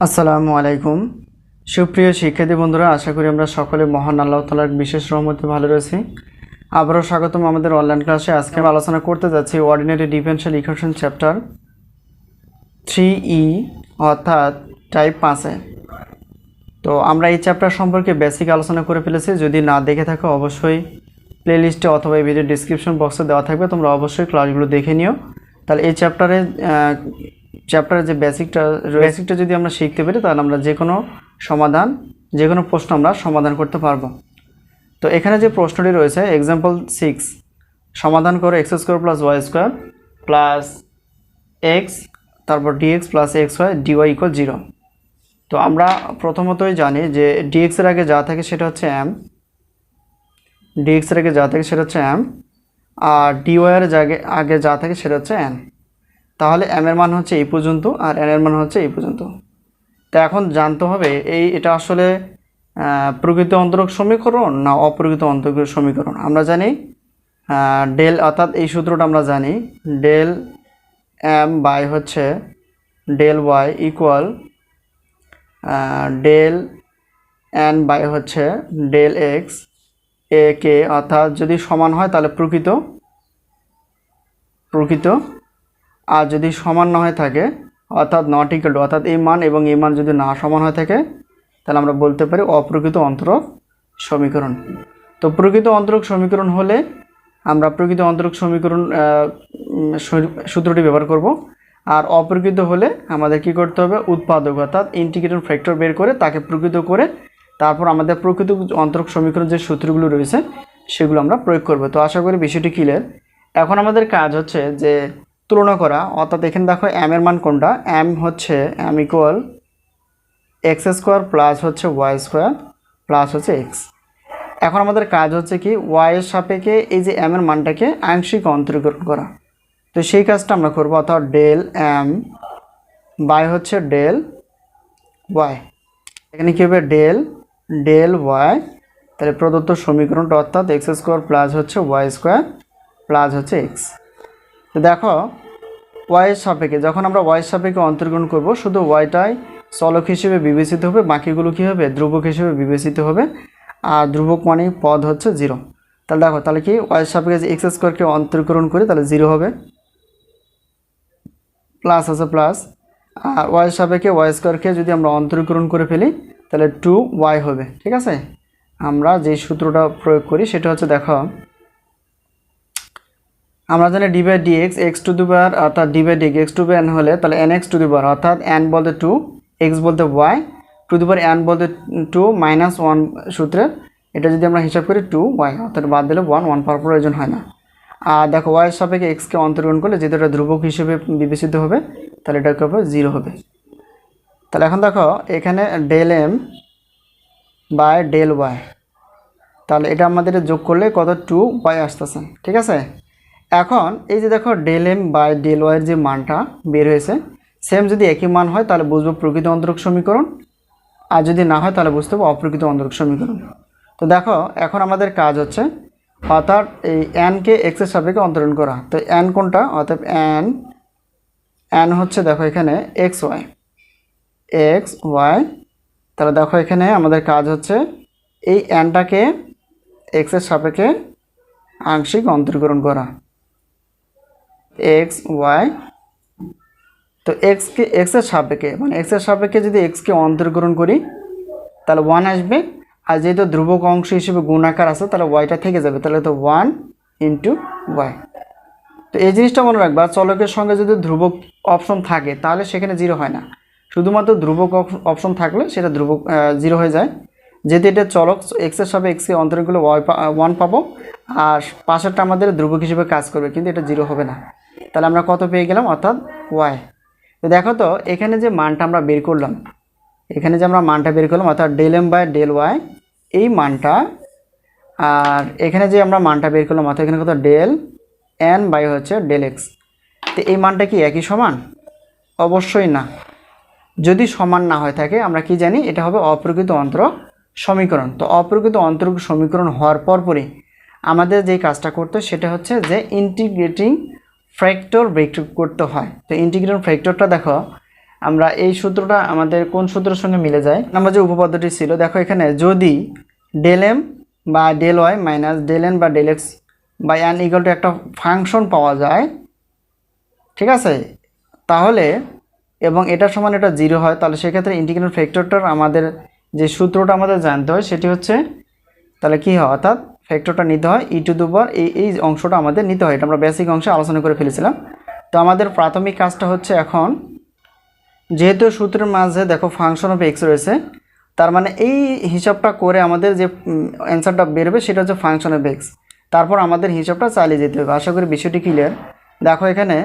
আসসালামু আলাইকুম। সুপ্রিয় শিক্ষার্থী বন্ধুরা, আশা করি আমরা সকলে মহান আল্লাহ তালার বিশেষ রহমতে ভালো রয়েছি। আবারও স্বাগতম আমাদের অনলাইন ক্লাসে আজকে আলোচনা করতে যাচ্ছি ordinary differential equation chapter three E অর্থাৎ টাইপ পাঁচে তো আমরা এই চ্যাপ্টার সম্পর্কে বেসিক আলোচনা করে ফেলেছি। যদি না দেখে থাকো, অবশ্যই প্লেলিস্টে অথবা এই ভিডিও ডিসক্রিপশন বক্সে দেওয়া থাকবে। তোমরা অবশ্যই ক্লাসগুলো দেখে নিও। তাহলে এই চ্যাপ্টারে চ্যাপ্টারের যে বেসিকটা বেসিকটা যদি আমরা শিখতে পারি, তাহলে আমরা যে কোনো সমাধান যে কোনো প্রশ্ন আমরা সমাধান করতে পারব। তো এখানে যে প্রশ্নটি রয়েছে এক্সাম্পল সিক্স সমাধান করে X square plus Y square plus X তারপর D X plus X Y D Y equal zero তো আমরা প্রথমতই জানি যে ডিএক্সের আগে যা থাকে সেটা হচ্ছে এম ডিএক্সের আগে যা থাকে সেটা হচ্ছে এম আর ডিওয়াইয়ের জাগে আগে যা থাকে সেটা হচ্ছে এন তাহলে এম এর মান হচ্ছে এই পর্যন্ত আর এন এর মান হচ্ছে এই পর্যন্ত। তা এখন জানতে হবে, এই এটা আসলে প্রকৃত অন্তরক সমীকরণ না অপ্রকৃত অন্তরক সমীকরণ? আমরা জানি ডেল অর্থাৎ এই সূত্রটা আমরা জানি ডেল এম বাই হচ্ছে del Y equal del N by হচ্ছে ডেল এক্স এ কে অর্থাৎ যদি সমান হয় তাহলে প্রকৃত প্রকৃত আর যদি সমান না হয়ে থাকে, অর্থাৎ নট ইকুয়াল টু অর্থাৎ এই মান এবং এই মান যদি না সমান হয়ে থাকে, তাহলে আমরা বলতে পারি অপ্রকৃত অন্তরক সমীকরণ। তো প্রকৃত অন্তরক সমীকরণ হলে আমরা প্রকৃত অন্তরক সমীকরণ সূত্রটি ব্যবহার করব। আর অপ্রকৃত হলে আমাদের কি করতে হবে? উৎপাদক, অর্থাৎ ইন্টিগ্রেটর ফ্যাক্টর বের করে তাকে প্রকৃত করে তারপর আমাদের প্রকৃত অন্তরক সমীকরণ যে সূত্রগুলো রয়েছে, সেগুলো আমরা প্রয়োগ করব। তো আশা করি বিষয়টি ক্লিয়ার এখন আমাদের কাজ হচ্ছে যে তুলনা করা, অর্থাৎ এখানে দেখো এম এর মান কোনটা? এম হচ্ছে M equal X square plus হচ্ছে ওয়াই স্কোয়ার প্লাস হচ্ছে এক্স এখন আমাদের কাজ হচ্ছে কি ওয়াই এর সাপেক্ষে এই যে এম এর মানটাকে আংশিক অন্তরীকরণ করা। তো সেই কাজটা আমরা করব, অর্থাৎ ডেল এম বাই হচ্ছে ডেল ওয়াই এখানে কী হবে? ডেল ডেল ওয়াই তাহলে প্রদত্ত সমীকরণটা অর্থাৎ এক্স স্কোয়ার প্লাস হচ্ছে ওয়াই স্কোয়ার প্লাস হচ্ছে এক্স তো দেখো ওয়াইয়ের সাপেক্ষে, যখন আমরা ওয়াইয়ের সাপেক্ষে অন্তর্গ্রহণ করব, শুধু ওয়াইটাই চলক হিসেবে বিবেচিত হবে, বাকিগুলো কী হবে? ধ্রুবক হিসেবে বিবেচিত হবে। আর ধ্রুবক মানে পদ হচ্ছে জিরো তাহলে দেখো, তাহলে কি ওয়াইয়ের সাপেক্ষে এক্স স্কোয়ারকে অন্তর্গ্রহণ করি, তাহলে জিরো হবে। প্লাস আছে প্লাস আর ওয়াইয়ের সাপেক্ষে ওয়াই স্কোয়ারকে যদি আমরা অন্তরীকরণ করে ফেলি, তাহলে টু ওয়াই হবে। ঠিক আছে? আমরা যে সূত্রটা প্রয়োগ করি, সেটা হচ্ছে, দেখো আমরা জানি d by d x to the power অর্থাৎ d by d x to by n হলে তাহলে n x to the power অর্থাৎ এন বলতে টু এক্স বলতে y to the power n বলতে টু মাইনাস ওয়ান সূত্রের। এটা যদি আমরা হিসাব করি টু ওয়াই অর্থাৎ বাদ দিলে ওয়ান ওয়ান পাওয়ার প্রয়োজন হয় না। আর দেখো ওয়াই সাপেক্ষে এক্সকে অন্তর্গ্রহণ করলে যেহেতু এটা ধ্রুবক হিসেবে বিবেচিত হবে, তাহলে এটা হবে জিরো হবে। তাহলে এখন দেখো, এখানে del m by del y তাহলে এটা আমাদের যোগ করলে কত? টু ওয়াই আসতেছে, ঠিক আছে? এখন এই যে দেখো ডেল এম বাই ডেল ওয়াইয়ের যে মানটা বের হয়েছে সেম যদি একই মান হয় তাহলে বুঝব প্রকৃত অন্তরক সমীকরণ, আর যদি না হয় তাহলে বুঝতে হবে অপ্রকৃত অন্তরক সমীকরণ। তো দেখো, এখন আমাদের কাজ হচ্ছে, অর্থাৎ এই এনকে এক্সের সাপেক্ষে অন্তরণ করা। তো এন কোনটা? অর্থাৎ এন এন হচ্ছে দেখো এখানে এক্স ওয়াই এক্স ওয়াই তাহলে দেখো এখানে আমাদের কাজ হচ্ছে, এই এনটাকে এক্সের সাপেক্ষে আংশিক অন্তরীকরণ করা। এক্স ওয়াই তো এক্সকে এক্সের সাপেক্ষে মানে এক্সের সাপেক্ষে যদি এক্সকে অন্তরীকরণ করি, তাহলে ওয়ান আসবে। আর যেহেতু ধ্রুবক অংশ হিসেবে গুণাকার আছে, তাহলে ওয়াইটা থেকে যাবে। তাহলে তো ওয়ান ইন্টু ওয়াই তো এই জিনিসটা মনে রাখবা, চলকের সঙ্গে যদি ধ্রুবক অপশন থাকে, তাহলে সেখানে জিরো হয় না। শুধুমাত্র ধ্রুবক অপশন থাকলে সেটা ধ্রুবক জিরো হয়ে যায়। যেহেতু এটা চলক এক্সের সাথে এক্সকে অন্তরণ করলে ওয়াই ওয়ান পাবো। আর পাশেরটা আমাদের ধ্রুবক হিসেবে কাজ করবে, কিন্তু এটা জিরো হবে না। তাহলে আমরা কত পেয়ে গেলাম? অর্থাৎ ওয়াই তো দেখো তো, এখানে যে মানটা আমরা বের করলাম, এখানে যে আমরা মানটা বের করলাম, অর্থাৎ del m by del y এই মানটা, আর এখানে যে আমরা মানটা বের করলাম, অর্থাৎ এখানে কত? ডেল এন বাই হচ্ছে ডেল এক্স তো এই মানটা কি একই সমান? অবশ্যই না। যদি সমান না হয়ে থাকে, আমরা কি জানি, এটা হবে অপ্রকৃত অন্তরক সমীকরণ। তো অপ্রকৃত অন্তর সমীকরণ হওয়ার পরপরই আমাদের যে কাজটা করতে সেটা হচ্ছে যে ইন্টিগ্রেটিং ফ্যাক্টর বের করতে হয়। তো ইন্টিগ্রেটিং ফ্যাক্টরটা দেখো, আমরা এই সূত্রটা আমাদের কোন সূত্রের সঙ্গে মিলে যায়? আমরা যে উপপাদ্যটি ছিল, দেখো এখানে যদি ডেল এম বা del y minus del n বা ডেল এক্স বা অ্যান ইকাল টু একটা ফাংশন পাওয়া যায়, ঠিক আছে? তাহলে, এবং এটার সমান এটা জিরো হয়, তাহলে সেক্ষেত্রে ইন্টিগ্রেট ফ্যাক্টরটার আমাদের যে সূত্রটা আমাদের জানতে হয়, সেটি হচ্ছে, তাহলে কী হয়? অর্থাৎ ফ্যাক্টরটা নিতে হয় ই টু দুবার এই এই অংশটা আমাদের নিতে হয়। এটা আমরা বেসিক অংশে আলোচনা করে ফেলেছিলাম। তো আমাদের প্রাথমিক কাজটা হচ্ছে এখন, যেহেতু সূত্রের মাঝে দেখো ফাংশন অফ এক্স রয়েছে, তার মানে এই হিসাবটা করে আমাদের যে অ্যান্সারটা বেরোবে সেটা হচ্ছে ফাংশন অফ এক্স তারপর আমাদের হিসাবটা চালিয়ে যেতে হবে। আশা করি বিষয়টি ক্লিয়ার দেখো এখানে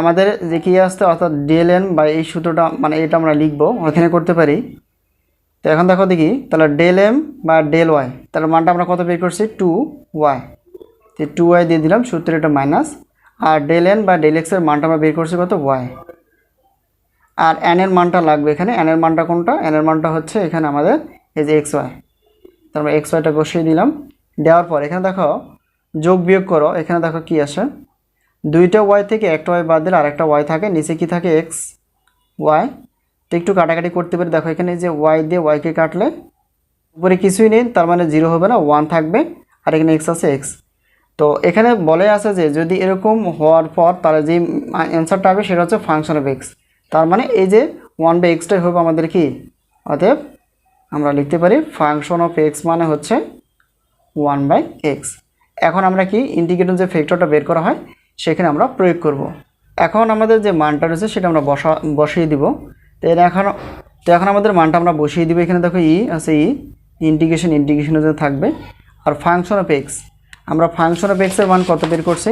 আমাদের যে কী আসতে অর্থাৎ ডিএলএন বা এই সূত্রটা মানে এটা আমরা লিখব, ওখানে করতে পারি। তো এখন দেখো দেখি, তাহলে ডেল এম বা ডেল ওয়াই তার মানটা আমরা কত বের করছি? টু ওয়াই তো টু ওয়াই দিয়ে দিলাম সূত্রে এটা মাইনাস আর ডেল এন বা ডেল এক্সের মানটা আমরা বের করছি কত? ওয়াই আর এন এর মানটা লাগবে এখানে এন এর মানটা কোনটা? এন এর মানটা হচ্ছে এখানে আমাদের এই যে এক্স ওয়াই তারপর এক্স ওয়াইটা বসিয়ে দিলাম, দেওয়ার পর এখানে দেখো, যোগ বিয়োগ করো, এখানে দেখো কি আসে? দুইটা ওয়াই থেকে একটা ওয়াই বাদ দিলে আরেকটা ওয়াই থাকে, নিচে কি থাকে? এক্স ওয়াই তো একটু কাটাকাটি করতে পারি। দেখো, এখানে যে ওয়াই দিয়ে ওয়াইকে কাটলে উপরে কিছুই নেই, তার মানে জিরো হবে না ওয়ান থাকবে। আর এখানে এক্স আছে এক্স তো এখানে বলে আছে যে, যদি এরকম হওয়ার পর তাহলে যে অ্যান্সারটা হবে সেটা হচ্ছে ফাংশন অফ এক্স তার মানে এই যে ওয়ান বাই এক্সটাই হবে আমাদের কি? অতএব আমরা লিখতে পারি ফাংশন অফ এক্স মানে হচ্ছে ওয়ান বাই এক্স এখন আমরা কি ইন্টিগ্রেটর যে ফ্যাক্টরটা বের করা হয়, সেখানে আমরা প্রয়োগ করব। এখন আমাদের যে মানটা রয়েছে সেটা আমরা বসা, বসিয়ে দিব। তো এর এখন তো এখন আমাদের মানটা আমরা বসিয়ে দিব এখানে দেখো ই আছে ই ইন্টিগ্রেশন ইন্টিগ্রেশনের জন্য থাকবে। আর ফাংশন অফ এক্স আমরা ফাংশন অফ এক্সের মান কত বের করছি?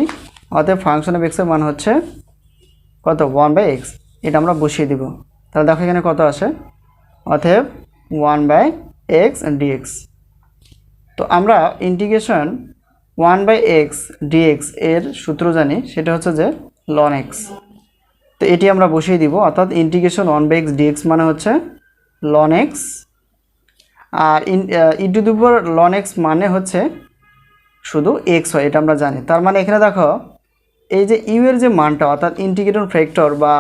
অতএব ফাংশন অফ এক্সের মান হচ্ছে কত? ওয়ান বাই এক্স এটা আমরা বসিয়ে দিব। তাহলে দেখো এখানে কত আসে? অতএব ওয়ান বাই এক্স ডিএক্স তো আমরা integration one by x dx এর সূত্র জানি, সেটা হচ্ছে যে লন এক্স তো এটি আমরা বসিয়ে দিব, অর্থাৎ integration one by X DX মানে হচ্ছে লন এক্স আর ইন ই টু দুপুর লন এক্স মানে হচ্ছে শুধু এক্স হয়, এটা আমরা জানি। তার মানে এখানে দেখো, এই যে ইউ এর যে মানটা, অর্থাৎ ইন্টিগ্রেটর ফ্যাক্টর বা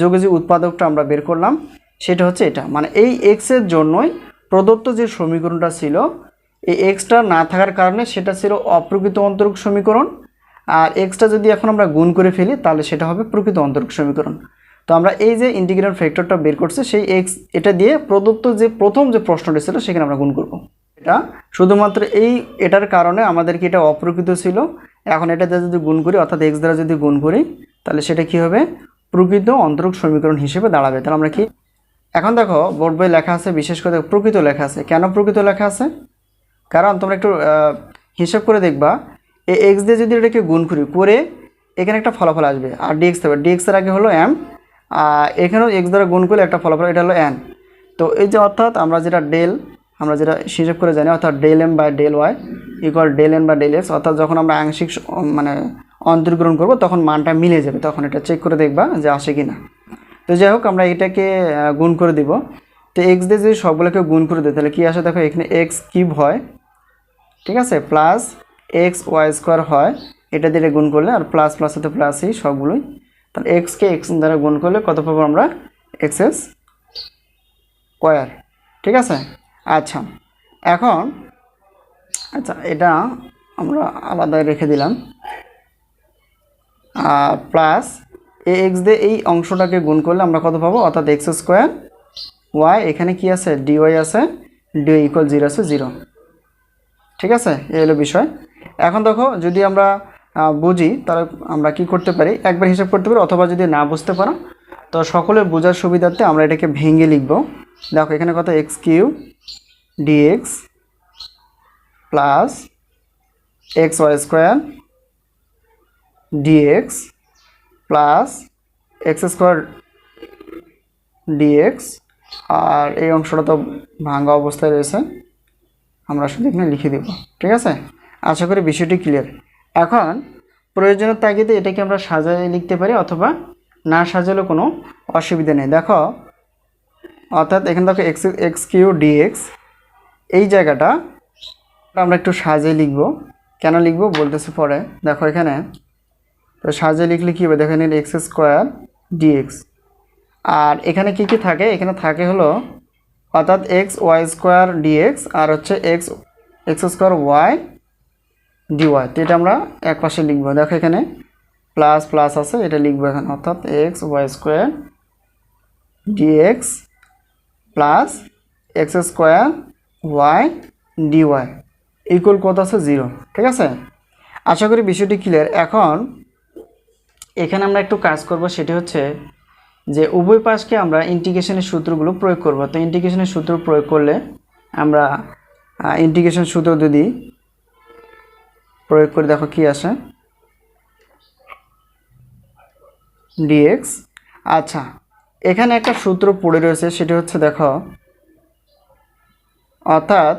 যোগে যে উৎপাদকটা আমরা বের করলাম, সেটা হচ্ছে এটা। মানে এই এক্সের জন্যই প্রদত্ত যে সমীকরণটা ছিল, এই এক্সটা না থাকার কারণে সেটা ছিল অপ্রকৃত অন্তরক সমীকরণ আর এক্সটা যদি এখন আমরা গুণ করে ফেলি, তাহলে সেটা হবে প্রকৃত অন্তরক সমীকরণ। তো আমরা এই যে ইন্টিগ্রেটর ফ্যাক্টরটা বের করছি, সেই এক্স এটা দিয়ে প্রদত্ত যে প্রথম যে প্রশ্নটি ছিল, সেখানে আমরা গুণ করব। এটা শুধুমাত্র এই, এটার কারণে আমাদেরকে এটা অপ্রকৃত ছিল? এখন এটা দিয়ে যদি গুণ করি, অর্থাৎ এক্স দ্বারা যদি গুণ করি, তাহলে সেটা কি হবে? প্রকৃত অন্তরক সমীকরণ হিসেবে দাঁড়াবে। তাহলে আমরা কি, এখন দেখো বোর্ড বই লেখা আছে, বিশেষ করে প্রকৃত লেখা আছে। কেন প্রকৃত লেখা আছে? কারণ তোমরা একটু হিসাব করে দেখবা এই এক্স দিয়ে যদি এটাকে গুণ করি, করে এখানে একটা ফলাফল আসবে। আর ডিএক্স থাকবে ডিএক্সের আগে হলো এম আর এখানেও এক্স দ্বারা গুণ করলে একটা ফলাফল, এটা হলো এন তো এই যে অর্থাৎ আমরা যেটা ডেল আমরা যেটা হিসেব করে জানি, অর্থাৎ del m by del y equal del n বা ডেল এক্স অর্থাৎ যখন আমরা আংশিক মানে অন্তর্গ্রহণ করব, তখন মানটা মিলে যাবে। তখন এটা চেক করে দেখবা যে আসে কি না তো যাই হোক, আমরা এটাকে গুণ করে দিব। তো এক্স দিয়ে যদি সবগুলোকে গুণ করে দিই, তাহলে কী আসে? দেখো এখানে এক্স কিউব হয়, ঠিক আছে? প্লাস এক্স ওয়াই স্কোয়ার হয়, এটা দিয়ে গুণ করলে আর প্লাস প্লাস হতে প্লাসই সবগুলোই। তাহলে এক্সকে এক্স দ্বারা গুণ করলে কত পাবো আমরা? এক্স এস স্কোয়ার ঠিক আছে? আচ্ছা। এখন আচ্ছা এটা আমরা আলাদা রেখে দিলাম। আর প্লাস এ এক্স দিয়ে এই অংশটাকে গুণ করলে আমরা কত পাবো? অর্থাৎ এক্স স্কোয়ার ওয়াই এখানে কি আছে? ডিওয়াই আছে। ডিওয়াই ইকুয়াল জিরো আছে জিরো ঠিক আছে? এই হলো বিষয়। এখন দেখো, যদি আমরা বুঝি, তাহলে আমরা কি করতে পারি? একবার হিসাব করতে পারি, অথবা যদি না বুঝতে পারো, তো সকলের বোঝার সুবিধার্থে আমরা এটাকে ভেঙে লিখব। দেখো, এখানে কত? X q dx plus x y square dx plus x square dx আর এই অংশটা তো ভাঙ্গা অবস্থায় রয়েছে, আমরা শুধু এখানে লিখে দেব, ঠিক আছে? আশা করি বিষয়টি ক্লিয়ার এখন প্রয়োজনের তাগিদে এটাকে আমরা সাজায় লিখতে পারি অথবা না সাজালেও কোনো অসুবিধা নেই। দেখো, অর্থাৎ এখানে দেখো এক্স এক্স কিউ ডিএক্স এই জায়গাটা আমরা একটু সাজিয়ে লিখব। কেন লিখব বলতেছে পরে। দেখো এখানে, তো সাজিয়ে লিখলে কী হবে? দেখো এখানে এক্স স্কোয়ার ডিএক্স আর এখানে কি কি থাকে? এখানে থাকে হলো, অর্থাৎ এক্স ওয়াই স্কোয়ার ডিএক্স আর হচ্ছে x x square y dy তো এটা আমরা এক পাশে লিখব। দেখো এখানে প্লাস প্লাস আছে, এটা লিখব এখানে, অর্থাৎ x y square dx plus x square y dy equal কত আছে? জিরো ঠিক আছে? আশা করি বিষয়টি ক্লিয়ার এখন এখানে আমরা একটু কাজ করব, সেটি হচ্ছে যে উভয় পাশকে আমরা ইন্টিগ্রেশনের সূত্রগুলো প্রয়োগ করব। তো ইন্টিগ্রেশনের সূত্র প্রয়োগ করলে আমরা ইন্টিগ্রেশন সূত্র যদি প্রয়োগ করে দেখো কি আসে? ডিএক্স আচ্ছা এখানে একটা সূত্র পড়ে রয়েছে, সেটি হচ্ছে দেখো, অর্থাৎ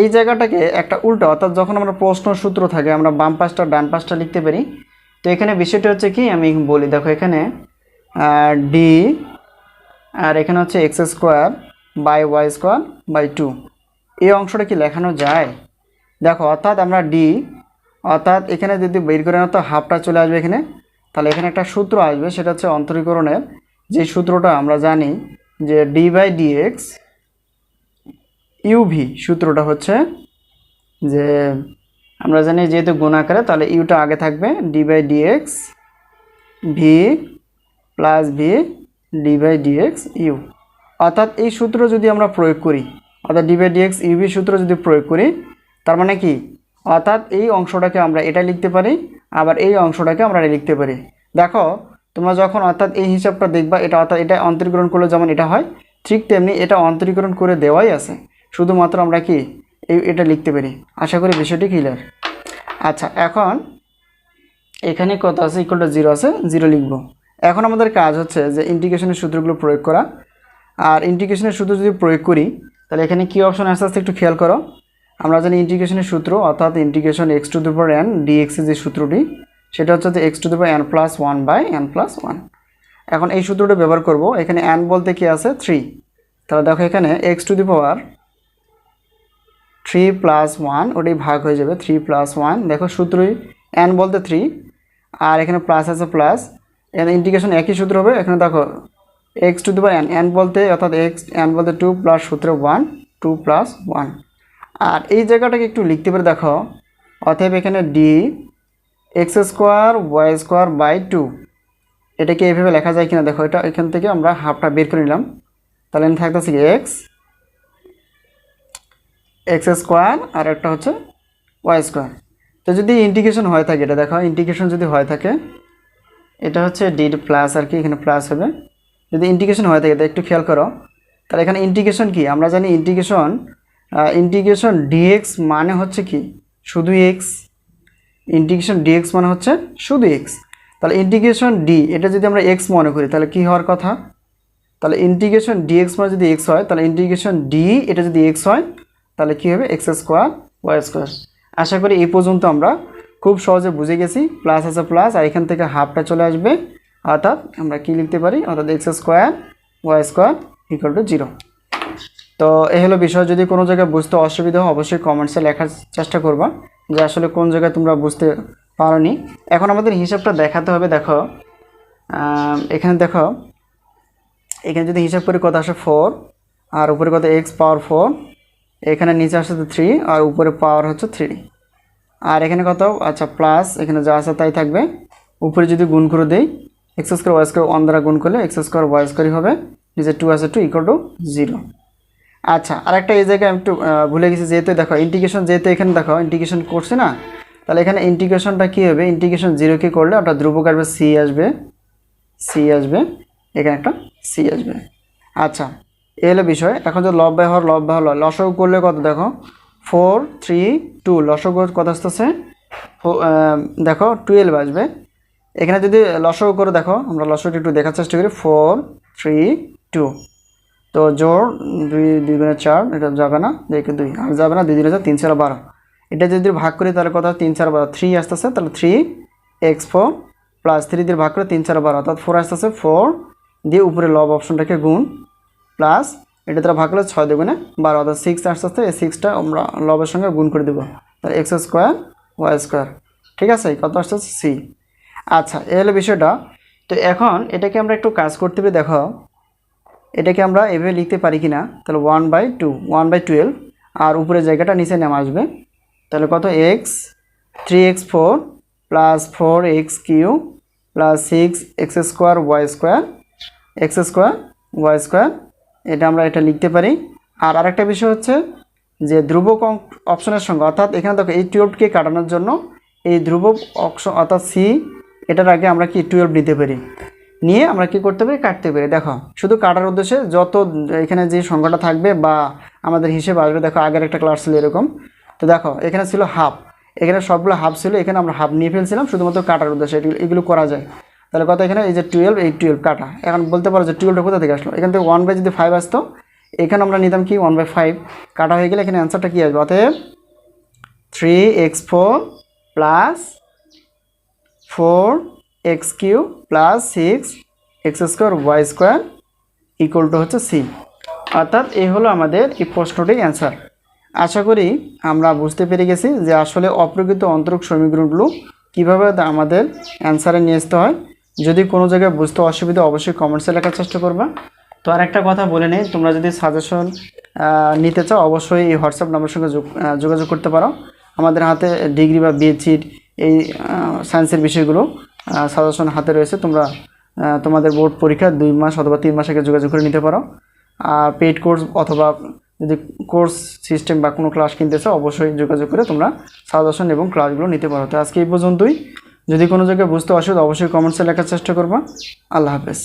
এই জায়গাটাকে একটা উল্টো, অর্থাৎ যখন আমরা প্রশ্ন সূত্র থাকে, আমরা বাম পাশটা, ডান পাশটা লিখতে পারি। তো এখানে বিষয়টা হচ্ছে কি? আমি বলি, দেখো এখানে ডি আর এখানে হচ্ছে x square by y square by two এই অংশটা কি লেখানো যায়? দেখো, অর্থাৎ আমরা ডি অর্থাৎ এখানে যদি বের করে না তো হাফটা চলে আসবে এখানে, তাহলে এখানে একটা সূত্র আসবে, সেটা হচ্ছে অন্তরীকরণের। যে সূত্রটা আমরা জানি যে ডি বাই ডিএক্স ইউভি সূত্রটা হচ্ছে যে আমরা জানি যেহেতু গুণ আকারে, তাহলে ইউটা আগে থাকবে d by dx v plus v d by dx u অর্থাৎ এই সূত্র যদি আমরা প্রয়োগ করি, অর্থাৎ ডি বাই ডিএক্স ইউভি সূত্র যদি প্রয়োগ করি তার মানে কি? অর্থাৎ এই অংশটাকে আমরা এটা লিখতে পারি, আবার এই অংশটাকে আমরা এটা লিখতে পারি। দেখো, তোমরা যখন অর্থাৎ এই হিসাবটা দেখবা, এটা অর্থাৎ এটা অন্তরীকরণ করলে যেমন এটা হয়, ঠিক তেমনি এটা অন্তরীকরণ করে দেওয়াই আছে। শুধুমাত্র আমরা কি? এই এটা লিখতে পারি। আশা করি বিষয়টি ক্লিয়ার আচ্ছা এখন এখানে কত আছে? ইকুয়াল টু জিরো আছে জিরো লিখব। এখন আমাদের কাজ হচ্ছে যে ইন্টিগ্রেশনের সূত্রগুলো প্রয়োগ করা। আর ইন্টিগ্রেশনের সূত্র যদি প্রয়োগ করি, তাহলে এখানে কী অপশন আসতে আসতে একটু খেয়াল করো। আমরা জানি ইন্টিগ্রেশনের সূত্র, অর্থাৎ integration x to the power n ডিএক্সের যে সূত্রটি, সেটা হচ্ছে যে x to the power n plus one by n plus one এখন এই সূত্রটা ব্যবহার করব, এখানে এন বলতে কি আছে? থ্রি তাহলে দেখো এখানে x to the power three plus one ওটাই ভাগ হয়ে যাবে থ্রি প্লাস ওয়ান দেখো সূত্রই এন বলতে থ্রি আর এখানে প্লাস আছে প্লাস এখানে ইন্টিগ্রেশন একই সূত্র হবে, এখানে দেখো x to the power n n বলতে, অর্থাৎ এক্স এন বলতে টু প্লাস সূত্রে ওয়ান টু প্লাস ওয়ান আর এই জায়গাটাকে একটু লিখতে পারে, দেখো। অতএব এখানে d x square y square by two এটাকে এইভাবে লেখা যায় কিনা? দেখো, এটা এখান থেকে আমরা হাফটা বের করে নিলাম। তাহলে থাকতেছে কি এক্স এক্স স্কোয়ার আর একটা হচ্ছে ওয়াই স্কোয়ার তো যদি ইন্টিগ্রেশন হয়ে থাকে, এটা দেখো ইন্টিগ্রেশন যদি হয়ে থাকে, এটা হচ্ছে ডি প্লাস আর কি, এখানে প্লাস হবে। যদি ইন্টিগ্রেশন হয়ে থাকে একটু খেয়াল করো। তাহলে এখানে ইন্টিগ্রেশন কি? আমরা জানি ইন্টিগ্রেশন ইন্টিগ্রেশন ডিএক্স মানে হচ্ছে কি? শুধু এক্স ইন্টিগ্রেশন ডিএক্স মানে হচ্ছে শুধু এক্স তাহলে ইন্টিগ্রেশন ডি এটা যদি আমরা এক্স মনে করি, তাহলে কি হওয়ার কথা? তাহলে ইন্টিগ্রেশন ডিএক্স মানে যদি এক্স হয়, তাহলে ইন্টিগ্রেশন ডি এটা যদি এক্স হয়, তাহলে কী হবে? এক্স স্কোয়ার ওয়াই স্কোয়ার আশা করি এই পর্যন্ত আমরা খুব সহজে বুঝে গেছি। প্লাস আছে প্লাস আর এখান থেকে হাফটা চলে আসবে। অর্থাৎ আমরা কি লিখতে পারি? অর্থাৎ x square y square equal to zero তো এই হলো বিষয়। যদি কোনো জায়গায় বুঝতে অসুবিধা হয়, অবশ্যই কমেন্টসে লেখার চেষ্টা করবা, যে আসলে কোন জায়গায় তোমরা বুঝতে পারোনি। এখন আমাদের হিসাবটা দেখাতে হবে, দেখো। এখানে দেখো, এখানে যদি হিসাব করি কত আসে ফোর আর উপরে কত এক্স পাওয়ার ফোর এখানে নিচে আসে তো থ্রি আর উপরে পাওয়ার হচ্ছে থ্রি আর এখানে কত? আচ্ছা প্লাস এখানে যা আছে তাই থাকবে। উপরে যদি গুণ করে দেই x square y square one দ্বারা গুণ করলে এক্স স্কোয়ার ওয়াই স্কোয়ারই হবে, নিচে টু আছে টু ইকুয়াল টু জিরো আচ্ছা আরেকটা এই জায়গায় একটু ভুলে গেছি, যেহেতু দেখো ইন্টিগ্রেশন যেহেতু এখানে দেখো ইন্টিগ্রেশন করছে না, তাহলে এখানে ইন্টিগ্রেশনটা কী হবে? ইন্টিগ্রেশন জিরোকে করলে ওটা ধ্রুবক আসবে সি আসবে সি আসবে, এখানে একটা সি আসবে। আচ্ছা এ হলো বিষয়। এখন যদি লব ব্যবহার হর লব বাই হর লসক করলে কত দেখো? ফোর থ্রি টু লসক কত আসতেছে? দেখো টুয়েলভ আসবে। এখানে যদি লসক করে, দেখো, আমরা লসক একটু দেখার চেষ্টা করি। ফোর থ্রি টু তো জোর, দুই দুই গুণে চার, এটা যাবে না, দেখে দুই আর যাবে না, দুই দিনে চার তিন চার বারো। এটা যদি ভাগ করি তাহলে কত? তিন চার বারো। থ্রি আসতেছে, তাহলে three x four plus three দিয়ে ভাগ করে তিন চার বারো, অর্থাৎ ফোর আসতেছে ফোর দিয়ে উপরে লব অপশনটাকে গুণ প্লাস এটা তারা ভাগ করলে ছয় দেগুণে বারো, অর্থাৎ সিক্স আসতে আসতে এই সিক্সটা আমরা লবের সঙ্গে গুণ করে দেবো। তাহলে এক্স স্কোয়ার ওয়াই স্কোয়ার ঠিক আছে? কত আসতেছে? সি আচ্ছা এ হলো বিষয়টা। তো এখন এটাকে আমরা একটু কাজ করতে হবে, দেখো। এটাকে আমরা এভাবে লিখতে পারি কি না? তাহলে one by two one by twelve আর উপরে জায়গাটা নিচে নেমে আসবে। তাহলে কত? X three x four plus four x q plus six x square y square x square y square এটা আমরা এটা লিখতে পারি। আর আরেকটা বিষয় হচ্ছে যে ধ্রুবক অপশনের সঙ্গে, অর্থাৎ এখানে দেখো এই টুয়েলভকে কাটানোর জন্য এই ধ্রুবক অপশন অর্থাৎ সি এটার আগে আমরা কি টুয়েলভ নিতে পারি? নিয়ে আমরা কি করতে পারি? কাটতে পারি। দেখো, শুধু কাটার উদ্দেশ্যে যত এখানে যে সংখ্যাটা থাকবে বা আমাদের হিসেব আসবে, দেখো আগের একটা ক্লাস ছিল এরকম। তো দেখো, এখানে ছিল হাফ এখানে সবগুলো হাফ ছিল, এখানে আমরা হাফ নিয়ে ফেলছিলাম, শুধুমাত্র কাটার উদ্দেশ্যে এগুলো করা যায়। তাহলে কত এখানে? এই যে টুয়েলভ এই টুয়েলভ কাটা। এখন বলতে পারো যে টুয়েলভটা কোথা থেকে আসলো? এখান থেকে ওয়ান বাই যদি ফাইভ আসতো, এখানে আমরা নিতাম কি? ওয়ান বাই ফাইভ কাটা হয়ে গেলে এখানে অ্যান্সারটা কী আসবে? অতএব three x four plus four x q plus six x square y square equal to হচ্ছে সি অর্থাৎ এই হলো আমাদের এই প্রশ্নটির অ্যান্সার আশা করি আমরা বুঝতে পেরে গেছি যে আসলে অপ্রকৃত অন্তরক সমীকরণগুলো কীভাবে আমাদের অ্যান্সারে নিয়ে আসতে হয়। যদি কোনো জায়গায় বুঝতে অসুবিধা অবশ্যই কমেন্টসে লেখার চেষ্টা করবা। তো আর একটা কথা বলে নেই, তোমরা যদি সাজেশন নিতে চাও, অবশ্যই এই হোয়াটসঅ্যাপ নাম্বারের সঙ্গে যোগ- যোগাযোগ করতে পারো। আমাদের হাতে ডিগ্রি বা বিএসির এই সায়েন্সের বিষয়গুলো। সাজেশন হাতে রয়েছে, তোমরা তোমাদের বোর্ড পরীক্ষা দুই মাস অথবা তিন মাস আগে যোগাযোগ করে নিতে পারো। আর পেইড কোর্স অথবা যদি কোর্স সিস্টেম বা কোনো ক্লাস কিনতে চাও, অবশ্যই যোগাযোগ করে তোমরা সাজেশন এবং ক্লাসগুলো নিতে পারো। তো আজকে এই পর্যন্তই। যদি কোনো জায়গায় বুঝতে অসুবিধা, অবশ্যই কমেন্টসে লেখার চেষ্টা করবা। আল্লাহ হাফেজ।